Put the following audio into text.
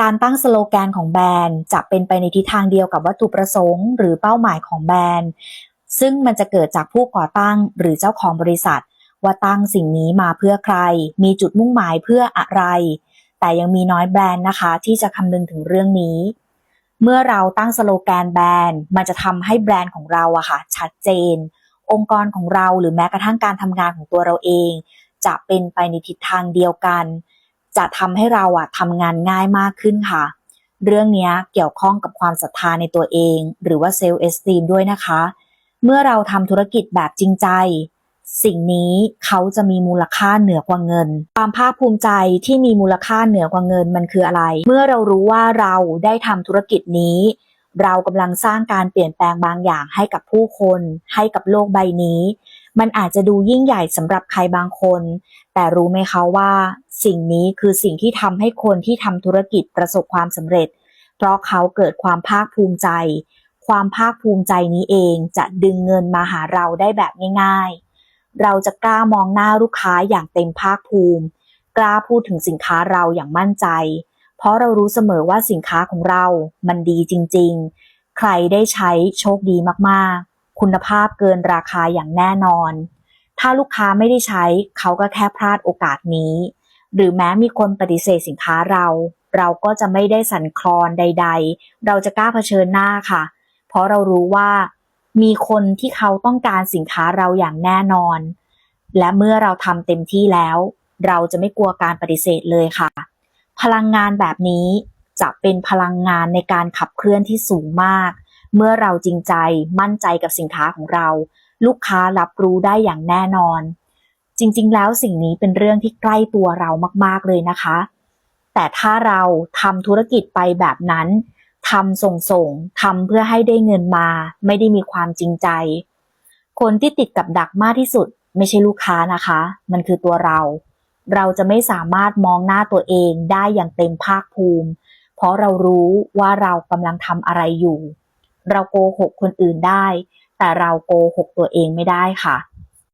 การตั้งสโลแกนของแบรนด์จะเป็นไปในทิศทางเดียวกับวัตถุประสงค์ หรือเป้าหมายของแบรนด์ ซึ่งมันจะเกิดจากผู้ก่อตั้งหรือเจ้าของบริษัท ว่าตั้งสิ่งนี้มาเพื่อใคร มีจุดมุ่งหมายเพื่ออะไร แต่ยังมีน้อยแบรนด์นะคะ ที่จะคำนึงถึงเรื่องนี้ เมื่อเราตั้งสโลแกนแบรนด์ มันจะทำให้แบรนด์ของเราอะค่ะชัดเจน องค์กรของเราหรือแม้กระทั่งการทำงานของตัวเราเอง จะเป็นไปในทิศทางเดียวกัน จะทำให้เราอะทำงานง่ายมากขึ้นค่ะ เรื่องนี้เกี่ยวข้องกับความศรัทธาในตัวเอง หรือว่าเซลล์เอสตีมด้วยนะคะ เมื่อเราทำธุรกิจแบบจริงใจ สิ่งนี้เขาจะมีมูลค่าเหนือกว่าเงิน ความภาคภูมิใจที่มีมูลค่าเหนือกว่าเงินมันคืออะไร เมื่อเรารู้ว่าเราได้ทำธุรกิจนี้ เรากำลังสร้างการเปลี่ยนแปลงบางอย่างให้กับผู้คน ให้กับโลกใบนี้ มันอาจจะดูยิ่งใหญ่สำหรับใครบางคน แต่รู้ไหมคะว่า สิ่งนี้คือสิ่งที่ทำให้คนที่ทำธุรกิจประสบความสำเร็จ เพราะเขาเกิดความภาคภูมิใจ ความภาคภูมิใจนี้เองจะดึงเงินมาหาเราได้แบบง่ายๆ เราจะกล้ามองหน้าลูกค้าอย่างเต็มภาคภูมิ กล้าพูดถึงสินค้าเราอย่างมั่นใจ เพราะเรารู้เสมอว่าสินค้าของเรา มันดีจริงๆ ใครได้ใช้โชคดีมากๆ คุณภาพเกินราคาอย่างแน่นอน ถ้าลูกค้าไม่ได้ใช้เขาก็แค่พลาดโอกาสนี้ หรือแม้มีคนปฏิเสธสินค้าเรา เราก็จะไม่ได้สั่นคลอนใด ๆ เราจะกล้าเผชิญหน้าค่ะ เพราะเรารู้ว่า มีคนที่เขาต้องการสินค้าเราอย่างแน่นอน และเมื่อเราทำเต็มที่แล้ว เราจะไม่กลัวการปฏิเสธเลยค่ะ พลังงานแบบนี้จะเป็นพลังงานในการขับเคลื่อนที่สูงมาก เมื่อเราจริงใจมั่นใจกับสินค้าของเรา ลูกค้ารับรู้ได้อย่างแน่นอน จริง ๆ แล้วสิ่งนี้เป็นเรื่องที่ใกล้ตัวเรามาก ๆ เลยนะคะ แต่ถ้าเราทำธุรกิจไปแบบนั้นทำส่งส่งๆทำเพื่อให้ได้เงินมา ไม่ได้มีความจริงใจ คนที่ติดกับดักมากที่สุด ไม่ใช่ลูกค้านะคะ มันคือตัวเรา เราจะไม่สามารถมองหน้าตัวเองได้อย่างเต็มภาคภูมิ เพราะเรารู้ว่าเรากำลังทำอะไรอยู่ เราโกหกคนอื่นได้ แต่เราโกหกตัวเองไม่ได้ค่ะ